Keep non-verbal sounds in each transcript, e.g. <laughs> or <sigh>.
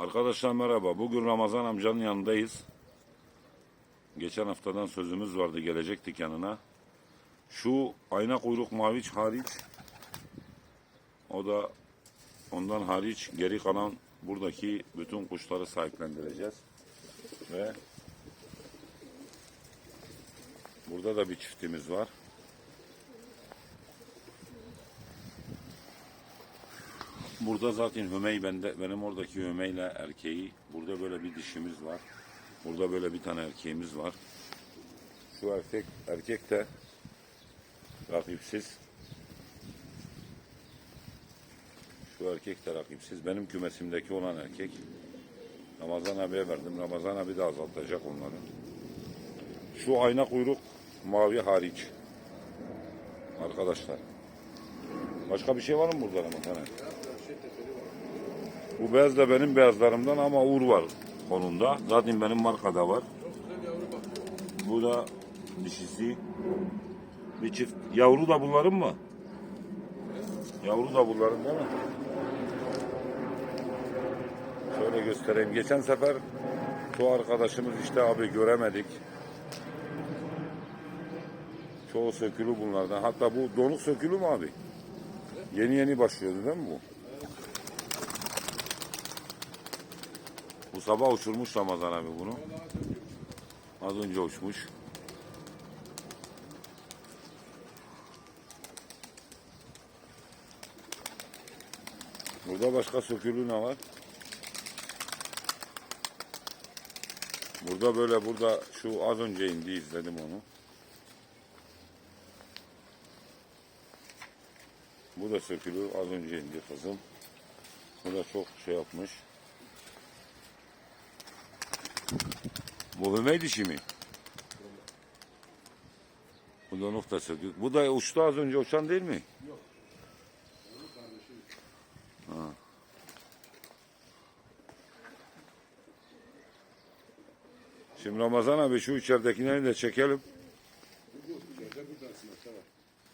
Arkadaşlar merhaba. Bugün Ramazan amcanın yanındayız. Geçen haftadan sözümüz vardı gelecektik yanına. Şu ayna kuyruk maviç hariç o da ondan hariç geri kalan buradaki bütün kuşları sahiplendireceğiz. Ve burada da bir çiftimiz var. Burada zaten Hümey bende, benim oradaki Hümey'le erkeği. Burada böyle bir dişimiz var. Burada böyle bir tane erkeğimiz var. Şu erkek, erkek de rakipsiz. Şu erkek de rakipsiz. Benim kümesimdeki olan erkek. Ramazan abiye verdim. Ramazan abi de azaltacak onları. Şu ayna kuyruk mavi hariç. Arkadaşlar. Başka bir şey var mı burada Ramazan abi? Bu beyaz da benim beyazlarımdan ama uğur var konumda. Zaten benim markada var. Bu da dişisi. Bir çift. Yavru da bunların mı? Yavru da bunların değil mi? Şöyle göstereyim. Geçen sefer çoğu arkadaşımız işte abi göremedik. Çoğu sökülü bunlardan. Hatta bu donuk sökülü mü abi? Yeni yeni başlıyordu değil mi bu? Bu sabah uçurmuş Ramazan abi bunu. Az önce uçmuş. Burada başka sökülü ne var? Burada böyle burada şu az önce indi izledim onu. Bu da sökülü az önce indi kızım. Bu da çok şey yapmış. Bu hümey dişi mi? Bu da nokta sökük. Bu da uçtu az önce uçan değil mi? Yok. Ha. Şimdi Ramazan abi şu içeridekileri de çekelim.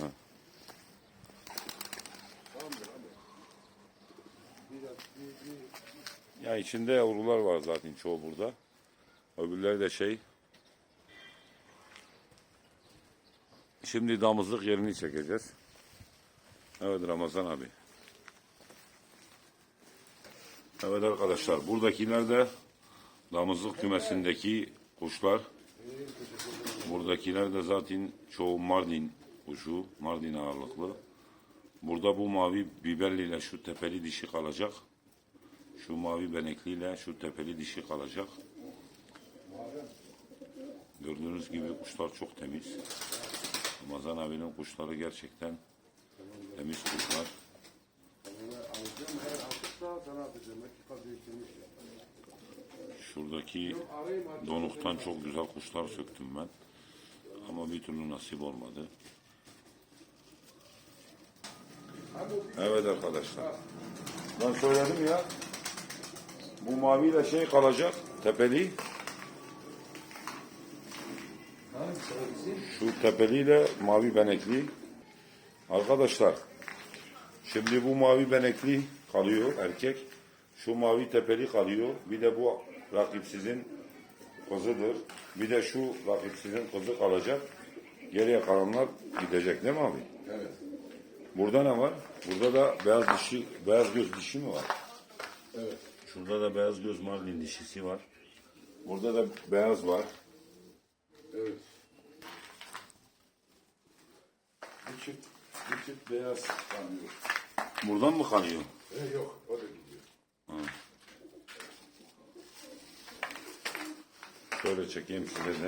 Ha. Ya içinde yavrular var zaten çoğu burada. Öbürleri de şey. Şimdi damızlık yerini çekeceğiz. Evet Ramazan abi. Evet arkadaşlar buradakiler de damızlık kümesindeki kuşlar. Buradakiler de zaten çoğu Mardin kuşu, Mardin ağırlıklı. Burada bu mavi biberliyle şu tepeli dişi kalacak. Şu mavi benekliyle şu tepeli dişi kalacak. Gördüğünüz gibi kuşlar çok temiz. Ramazan abinin kuşları gerçekten temiz kuşlar. Şuradaki donuktan çok güzel kuşlar söktüm ben. Ama bir türlü nasip olmadı. Evet arkadaşlar. Ben söyledim ya. Bu maviyle şey kalacak. Tepeli. Şu tepeliyle mavi benekli. Arkadaşlar. Şimdi bu mavi benekli kalıyor erkek. Şu mavi tepeli kalıyor. Bir de bu rakipsizin kızıdır. Bir de şu rakipsizin kızı kalacak. Geriye kalanlar gidecek değil mi abi? Evet. Burada ne var? Burada da beyaz dişi, beyaz göz dişi mi var? Evet. Şurada da beyaz göz mardin dişisi var. Burada da beyaz var. Evet. Bir çift, bir çift beyaz kalıyor. Buradan mı kanıyor? E, yok, o da gidiyor. Şöyle çekeyim size de.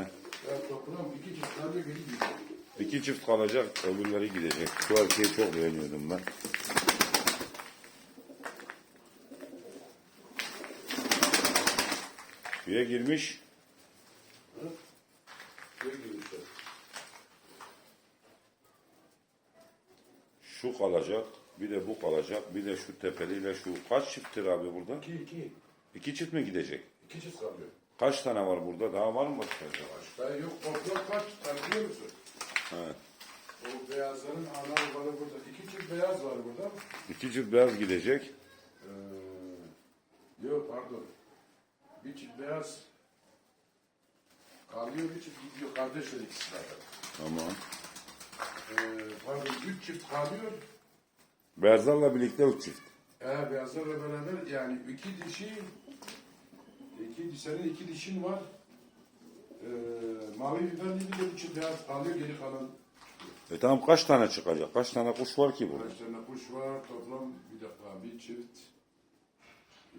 Ya toprağım iki çift kalıyor, biri gidiyor. İki çift kalacak, öbürleri gidecek. Şu erkeği çok beğeniyordum ben. Suya girmiş. Şey girmişler. Şu kalacak, bir de bu kalacak, bir de şu tepeliyle şu. Kaç çifttir abi burada? İki, iki. İki çift mi gidecek? İki çift kalıyor. Kaç tane var burada? Daha var mı başka? Başka yok, toplam kaç tane biliyor musun? Evet. O beyazların ana babalı burada. İki çift beyaz var burada. İki çift beyaz gidecek. Ee, Yok pardon. Bir çift beyaz kalıyor, bir çift gidiyor. Kardeşler ikisi zaten. Tamam. Ee, pardon, üç çift kalıyor. Beyazlarla birlikte üç çift. Ee, beyazlarla beraber yani iki dişi, iki, senin iki dişin var. Ee, mavi biberli bir de çift beyaz kalıyor, geri kalan E tamam kaç tane çıkacak? Kaç tane kuş var ki burada? Kaç tane kuş var? Toplam bir dakika bir çift.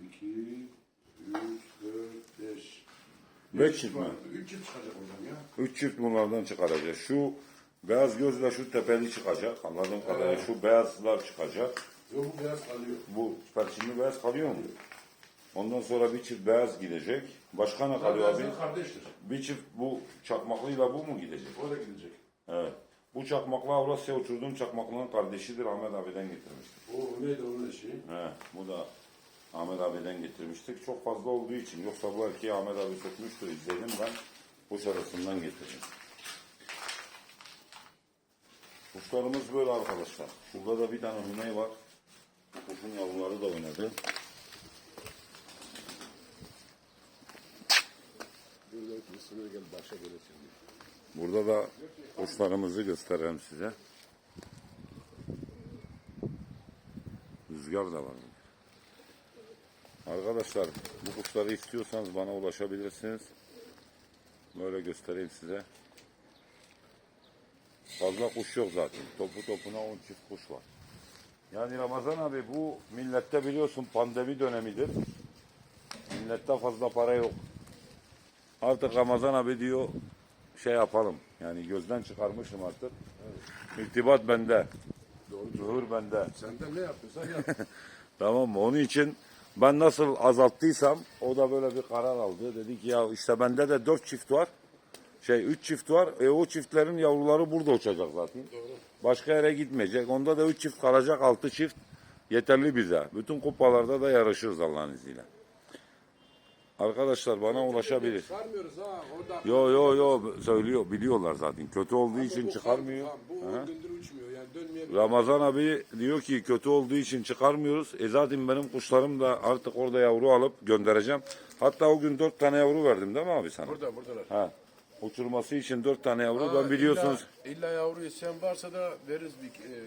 iki, üç, dört, beş. Beş çift var. mi? Üç çift çıkacak oradan ya. Üç çift bunlardan çıkaracağız. Şu beyaz gözle şu tepeli çıkacak. Anladığım kadarıyla şu beyazlar çıkacak. Yok bu beyaz kalıyor. Bu perçinli beyaz kalıyor mu? Ondan sonra bir çift beyaz gidecek. Başka ne kalıyor abi? Beyazlar kardeştir. Bir çift bu çakmaklıyla bu mu gidecek? O da gidecek. Evet. Bu çakmaklı Avrasya uçurduğum çakmaklının kardeşidir. Ahmet abiden getirmiştik. O neydi onun eşi? He, bu da Ahmet abiden getirmiştik. Çok fazla olduğu için. Yoksa bu erkeği Ahmet abi sökmüştür izledim ben. Kuş arasından getirdim. Kuşlarımız böyle arkadaşlar. Şurada da bir tane hümey var. Kuşun yavruları da oynadı. Burada da kuşlarımızı göstereyim size. Rüzgar da var. Arkadaşlar bu kuşları istiyorsanız bana ulaşabilirsiniz. Böyle göstereyim size. Fazla kuş yok zaten. Topu topuna 10 çift kuş var. Yani Ramazan abi bu millette biliyorsun pandemi dönemidir. Millette fazla para yok. Artık Ramazan abi diyor şey yapalım. Yani gözden çıkarmışım artık. İrtibat bende. Doğru. Zuhur bende. Senden ne yapıyorsan yap. <laughs> Tamam mı? Onun için ben nasıl azalttıysam o da böyle bir karar aldı. Dedi ki ya işte bende de dört çift var. Şey üç çift var. E o çiftlerin yavruları burada uçacak zaten. Doğru. Başka yere gitmeyecek. Onda da üç çift kalacak altı çift. Yeterli bize. Bütün kupalarda da yarışırız Allah'ın izniyle. Arkadaşlar bana ulaşabilir. Çıkarmıyoruz ha. Orada. Yo yo yo söylüyor biliyorlar zaten. Kötü olduğu için Bu çıkarmıyor. tamam, Bu on gündür uçmuyor yani dönmeyebilir. Ramazan abi diyor ki kötü olduğu için çıkarmıyoruz. E zaten benim kuşlarım da artık orada yavru alıp göndereceğim. Hatta o gün dört tane yavru verdim değil mi abi sana? Burada buradalar. Ha. Uçurması için dört tane yavru. Ha, ben biliyorsunuz İlla, illa yavru isteyen varsa da veririz bir. E,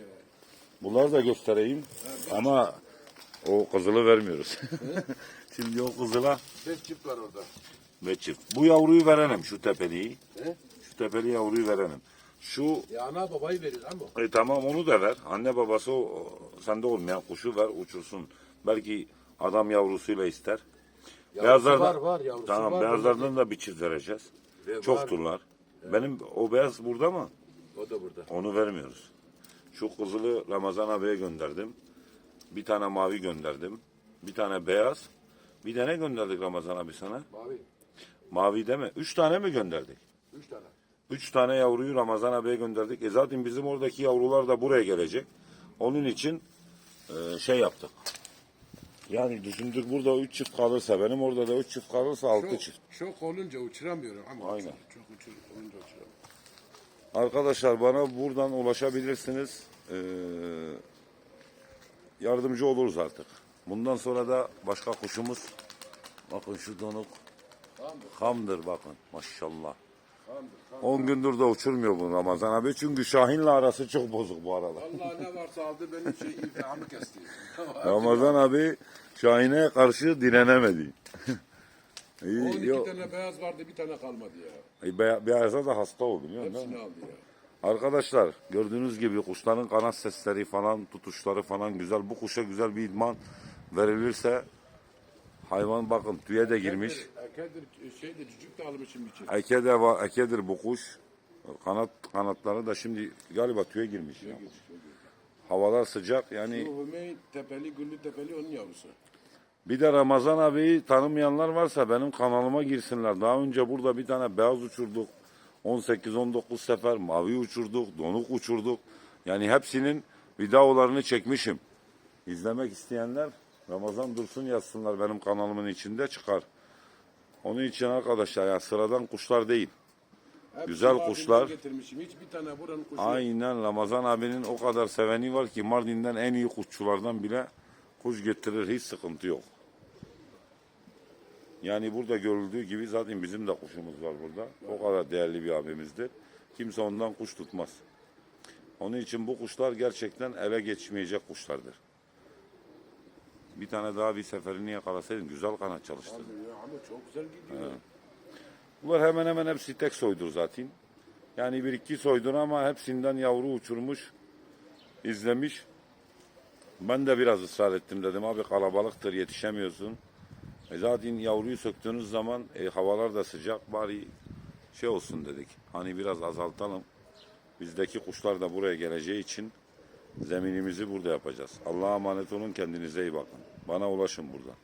bunları da göstereyim. Ama o kızılı vermiyoruz. <laughs> Şimdi o kızıla beş çift var orada. ve çift. Bu yavruyu verelim şu tepeliği. He? Şu tepeli yavruyu verelim. Şu Ya ana babayı veririz ama. E tamam onu da ver. Anne babası o, sende olmayan kuşu ver uçursun. Belki adam yavrusuyla ister. Yavrusu var, var, yavrusu tamam, var. beyazlardan da bir çift vereceğiz. Ve. Çokturlar. Benim o beyaz burada mı? O da burada. Onu vermiyoruz. Şu kızılı Ramazan abiye gönderdim. Bir tane mavi gönderdim. Bir tane beyaz. Bir tane gönderdik Ramazan abi sana. Mavi. Mavi deme. Üç tane mi gönderdik? Üç tane. Üç tane yavruyu Ramazan abiye gönderdik. E zaten bizim oradaki yavrular da buraya gelecek. Onun için e, şey yaptık. Yani düşündük burada üç çift kalırsa, benim orada da üç çift kalırsa altı Çok, çift. çok olunca uçuramıyorum ama. Aynen. Çok, uçur, olunca uçuramıyorum. Arkadaşlar bana buradan ulaşabilirsiniz. E, yardımcı oluruz artık. Bundan sonra da başka kuşumuz. Bakın şu donuk hamdır bakın maşallah. Tamamdır. Tamam. 10 gündür de uçurmuyor bu Ramazan abi. Çünkü Şahin'le arası çok bozuk bu arada. Allah ne varsa aldı benim şey iltihamı kesti. <laughs> Ramazan abi Şahin'e karşı direnemedi. <laughs> İyi, 12 yok. tane beyaz vardı bir tane kalmadı ya. E, be- Beyaza da hasta o biliyor musun? Hepsini aldı ya. Arkadaşlar gördüğünüz gibi kuşların kanat sesleri falan tutuşları falan güzel. Bu kuşa güzel bir idman verilirse hayvan bakın tüye de girmiş. Ekedir şey de cücük de almışım için. Eke de var, ekedir bu kuş. Kanat kanatları da şimdi galiba tüye girmiş ya. Havalar sıcak yani Bu Hümey tepeli, güllü tepeli onun yavrusu. Bir de Ramazan abiyi tanımayanlar varsa benim kanalıma girsinler. Daha önce burada bir tane beyaz uçurduk. 18-19 sefer mavi uçurduk, donuk uçurduk. Yani hepsinin videolarını çekmişim. İzlemek isteyenler Ramazan Dursun yazsınlar benim kanalımın içinde çıkar. Onun için arkadaşlar ya sıradan kuşlar değil. Hepsi Güzel kuşlar. Getirmişim. Hiçbir tane buranın kuşu yok. Aynen Ramazan abinin o kadar seveni var ki Mardin'den en iyi kuşçulardan bile kuş getirir hiç sıkıntı yok. Yani burada görüldüğü gibi zaten bizim de kuşumuz var burada. O kadar değerli bir abimizdir. Kimse ondan kuş tutmaz. Onun için bu kuşlar gerçekten ele geçmeyecek kuşlardır. Bir tane daha bir seferini yakalasaydım güzel kanat çalıştırdı. Abi ya ama çok güzel gidiyor. Bunlar hemen hemen hepsi tek soydur zaten. Yani bir iki soydur ama hepsinden yavru uçurmuş, izlemiş. Ben de biraz ısrar ettim dedim abi kalabalıktır yetişemiyorsun. E zaten yavruyu söktüğünüz zaman e, havalar da sıcak bari şey olsun dedik. Hani biraz azaltalım. Bizdeki kuşlar da buraya geleceği için zeminimizi burada yapacağız. Allah'a emanet olun kendinize iyi bakın. Bana ulaşın burada.